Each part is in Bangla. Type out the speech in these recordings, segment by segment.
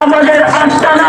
আমাদের আস্তানা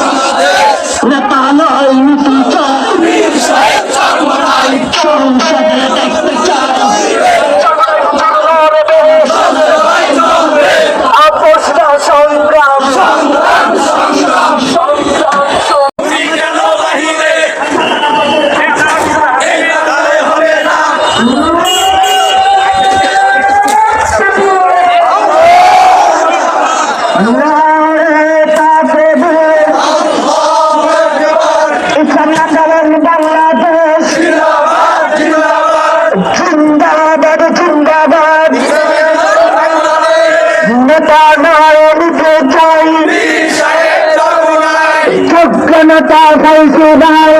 জগন্নাথ খাইছি ভাই